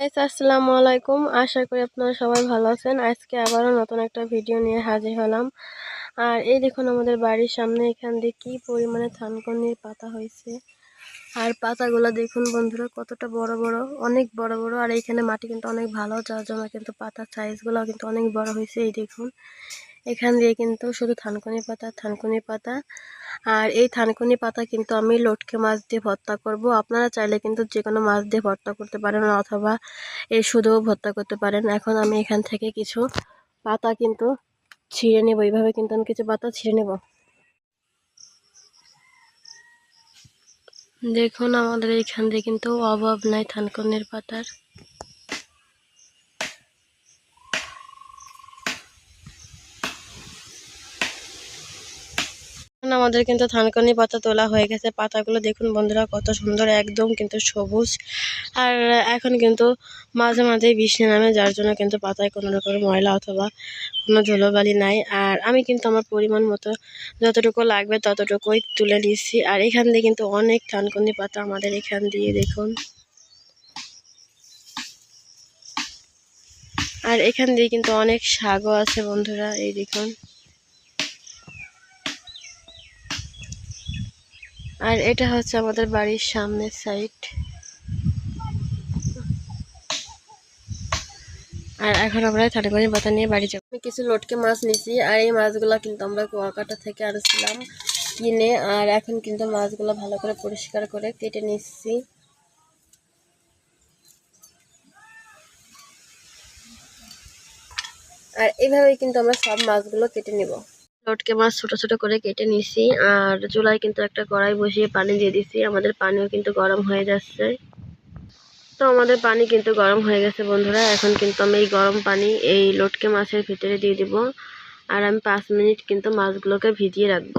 আসসালামু আলাইকুম। আশা করি আপনারা সবাই ভালো আছেন। আজকে আবারও নতুন একটা ভিডিও নিয়ে হাজির হলাম। আর এই দেখুন আমাদের বাড়ির সামনে এখান দিয়ে কি পরিমাণে থানকনির পাতা হয়েছে। আর পাতাগুলো দেখুন বন্ধুরা, কতটা বড় বড়, অনেক বড় বড়। আর এইখানে মাটি কিন্তু অনেক ভালো, যার জন্য কিন্তু পাতার সাইজগুলো কিন্তু অনেক বড় হয়েছে, এই দেখুন। এখান দিয়ে কিন্তু শুধু থানকুনি পাতা থানকুনি পাতা। আর এই থানকুনি পাতা কিন্তু আমি লটকে মাছ দিয়ে ভর্তা করব। আপনারা চাইলে কিন্তু যে কোনো মাছ দিয়ে ভর্তা করতে পারেন অথবা এই শুধুও ভর্তা করতে পারেন। এখন আমি এখান থেকে কিছু পাতা কিন্তু ছিঁড়ে নেব। এইভাবে কিন্তু আমি কিছু পাতা ছিঁড়ে নেব। দেখুন, আমাদের এইখান দিয়ে কিন্তু অভাব নাই থানকুনির পাতার। আমাদের কিন্তু থানকানি পাতা তোলা হয়ে গেছে। পাতাগুলো দেখুন বন্ধুরা, কত সুন্দর, একদম কিন্তু সবুজ। আর এখন কিন্তু মাঝে মাঝে বৃষ্টি নামে, যার জন্য কিন্তু পাতায় কোনো রকম ময়লা অথবা কোনো ধুলোবালি নাই। আর আমি কিন্তু আমার পরিমাণ মতো যতটুকু লাগবে ততটুকুই তুলে নিচ্ছি। আর এখান দিয়ে কিন্তু অনেক থানকুনি পাতা আমাদের এখান দিয়ে দেখুন। আর এখান দিয়ে কিন্তু অনেক শাকও আছে বন্ধুরা, এই দেখুন। আর এটা হচ্ছে আমাদের বাড়ির সামনের সাইড। আর এখন আমরা থানেগঞ্জ পাতা নিয়ে বাড়ি যাব। আমি কিছু লটকে মাছ নিছি, আর এই মাছগুলো কিন্তু আমরা কুয়াকাটা থেকে আনছিলাম কিনে, আর এখন কিন্তু মাছগুলো ভালো করে পরিষ্কার করে কেটে নিচ্ছি। আর এইভাবেই কিন্তু আমরা সব মাছগুলো কেটে নিব। লটকে মাছ ছোট ছোট করে কেটে নিছি। আর চুলায় কিন্তু একটা কড়াই বসিয়ে পানি দিয়ে দিছি। আমাদের পানিও কিন্তু গরম হয়ে যাচ্ছে। তো আমাদের পানি কিন্তু গরম হয়ে গেছে, বন্ধুরা। এখন কিন্তু আমি এই গরম পানি এই লটকে মাছের ভিতরে দিয়ে দিব। আর আমি পাঁচ মিনিট কিন্তু মাছগুলোকে ভিজিয়ে রাখব।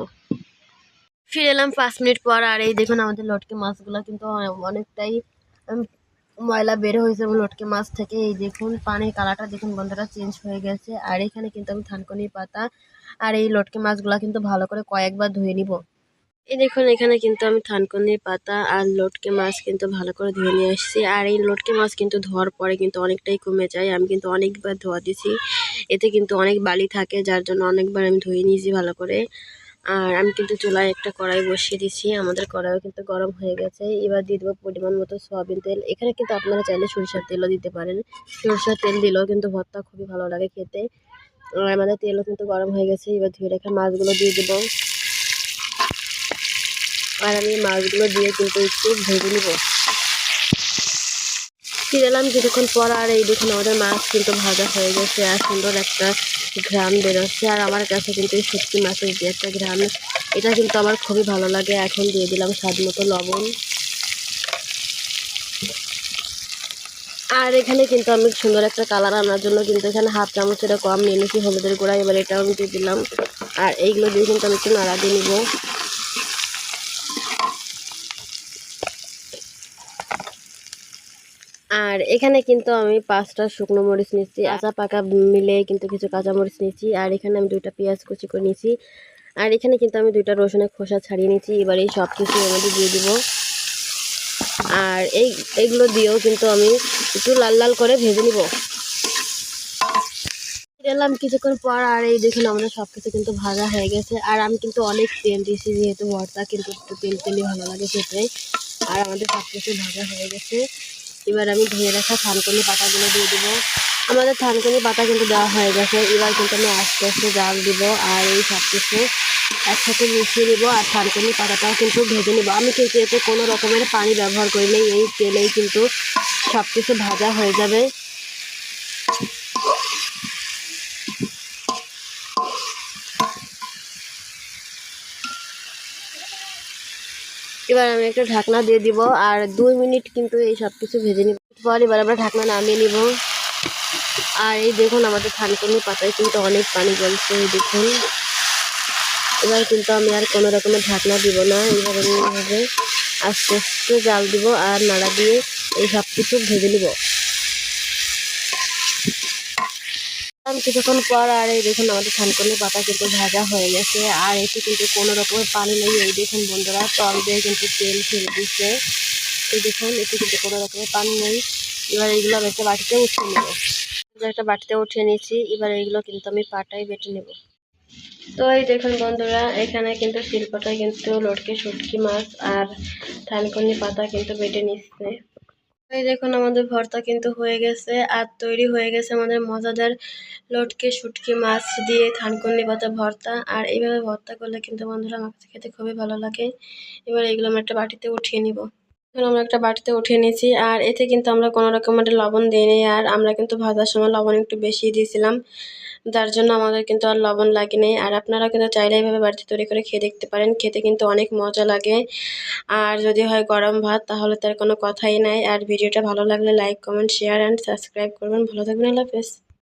ফিরে এলাম পাঁচ মিনিট পর। আর এই দেখুন আমাদের লটকে মাছগুলো কিন্তু অনেকটাই ময়লা বের হয়েছে লটকে মাছ থেকে। এই দেখুন, পানির কালারটা দেখুন বন্ধুরা, চেঞ্জ হয়ে গেছে। আর এখানে কিন্তু আমি থানকনির পাতা আর এই লটকে মাছগুলো কিন্তু ভালো করে কয়েকবার ধুয়ে নিব। এই দেখুন, এখানে কিন্তু আমি থানকনির পাতা আর লটকে মাছ কিন্তু ভালো করে ধুয়ে নিয়ে আসছি। আর এই লটকে মাছ কিন্তু ধোয়ার পরে কিন্তু অনেকটাই কমে যায়। আমি কিন্তু অনেকবার ধোয়া দিছি এতে কিন্তু অনেক বালি থাকে, যার জন্য অনেকবার আমি ধুয়ে নিয়েছি ভালো করে। আর আমি কিন্তু চুলায় একটা কড়াই বসিয়ে দিচ্ছি আমাদের কড়াইও কিন্তু গরম হয়ে গেছে। এবার দিয়ে দেবো পরিমাণ মতো সয়াবিন তেল। এখানে কিন্তু আপনারা চাইলে সরিষার তেলও দিতে পারেন। সরিষার তেল দিলেও কিন্তু ভর্তা খুবই ভালো লাগে খেতে। আমাদের তেলও কিন্তু গরম হয়ে গেছে, এবার ধুয়ে রেখে মাছগুলো দিয়ে দেবো। আর আমি মাছগুলো দিয়ে কিন্তু একটু ভেজে নিব। ফিরে এলাম কিছুক্ষণ পর আর এই দেখুন আমাদের মাছ কিন্তু ভাজা হয়ে গেছে আর সুন্দর একটা ঘ্রাম বেরোচ্ছে। আর আমার কাছে কিন্তু শুটকি মাছের যে একটা ঘ্রাম এটা কিন্তু আমার খুবই ভালো লাগে। এখন দিয়ে দিলাম স্বাদ মতো লবণ। আর এখানে কিন্তু আমি সুন্দর একটা কালার আনার জন্য কিন্তু এখানে হাফ চামচের কম নিয়ে নিয়েছি, হলুদের গুঁড়া, এবার এটাও আমি দিয়ে দিলাম। আর এইগুলো দিয়ে কিন্তু আমি একটু নাড়া দিয়ে নিব। আর এখানে কিন্তু আমি পাঁচটা শুকনো মরিচ নিচ্ছি আচা পাকা মিলে কিন্তু কিছু কাঁচা মরিচ নিচ্ছি আর এখানে আমি দুইটা পেঁয়াজ কুচি করে নিয়েছি। আর এখানে কিন্তু আমি দুইটা রসুনের খোসা ছাড়িয়ে নিচ্ছি এবার এই সব কিছু মধ্যে দিয়ে দিব। আর এই এইগুলো দিয়েও কিন্তু আমি একটু লাল লাল করে ভেজে নিব। এলাম কিছুক্ষণ পর আর এই দেখুন আমাদের সব কিছু কিন্তু ভাজা হয়ে গেছে। আর আমি কিন্তু অনেক তেল দিয়েছি, যেহেতু ভর্তা কিন্তু একটু তেল তেলই ভালো লাগে খেতে। আর আমাদের সব কিছু ভাজা হয়ে গেছে। এবার আমি ধুয়ে রাখা থানকুনি পাতাগুলো দিয়ে দেবো। আমাদের থানকুনি পাতা কিন্তু দেওয়া হয়ে গেছে। এবার কিন্তু আমি আস্তে আস্তে জাল দিব আর এই সব কিছু একসাথে মিশিয়ে দেবো আর থানকুনি পাতাটাও কিন্তু ভেজে নেব। আমি কিন্তু এতে কোনো রকমের পানি ব্যবহার করি নেই এই তেলেই কিন্তু সব কিছু ভাজা হয়ে যাবে। এবার আমি একটা ঢাকনা দিয়ে দিব আর দুই মিনিট কিন্তু এই সব কিছু ভেজে নিব। পর এবার আমরা ঢাকনা নামিয়ে নিব। আর এই দেখুন আমাদের থানকুনি পাতায় কিন্তু অনেক পানি এই দেখুন। এবার কিন্তু আমি আর কোনো রকমের ঢাকনা দিব না আমি এইভাবে আস্তে আস্তে জাল দিব আর নাড়া দিয়ে এই সব কিছু ভেজে নিব। কিছুক্ষণ পর আর এই দেখুন আমাদের থানকুনি পাতা কিন্তু ভাজা হয়ে গেছে, আর এতে কিন্তু কোনো রকমের পানি নেই। এই দেখুন বন্ধুরা, তল দিয়ে কিন্তু তেল ছেড়ে দিচ্ছে। এই দেখুন, এতে কিন্তু কোনো রকমের পানি নেই। এবার এইগুলো আমি একটা বাটিতে উঠিয়ে নেব। একটা বাটিতে উঠিয়ে নিয়েছি, এবার এইগুলো কিন্তু আমি পাটাই বেটে নেব। তো এই দেখুন বন্ধুরা, এখানে কিন্তু শিল্পটায় কিন্তু লটকে শুটকি মাছ আর থানকুনি পাতা কিন্তু বেটে নিচ্ছে। এই দেখুন আমাদের ভর্তা কিন্তু হয়ে গেছে আর তৈরি হয়ে গেছে আমাদের মজাদার লটকে শুটকি মাছ দিয়ে থানকুনি পাতা ভর্তা। আর এইভাবে ভর্তা করলে কিন্তু বন্ধুরা কাছে খেতে খুবই ভালো লাগে। এবার এগুলো আমরা একটা বাটিতে উঠিয়ে নিব। এখন আমরা একটা বাটিতে উঠিয়ে নিয়েছি আর এতে কিন্তু আমরা কোনো রকম একটা লবণ দিইনি আর আমরা কিন্তু ভাজার সময় লবণ একটু বেশি দিয়েছিলাম। যার জন্য আমাদের কিন্তু আর লবণ লাগে নেই। আর আপনারা কিন্তু চাইলে এইভাবে বাড়িতে তৈরি করে খেয়ে দেখতে পারেন। খেতে কিন্তু অনেক মজা লাগে। আর যদি হয় গরম ভাত, তাহলে তার কোনো কথাই নাই। আর ভিডিওটা ভালো লাগলে like comment share and subscribe করবেন। ভালো থাকবেন। আল্লাহ হাফেজ।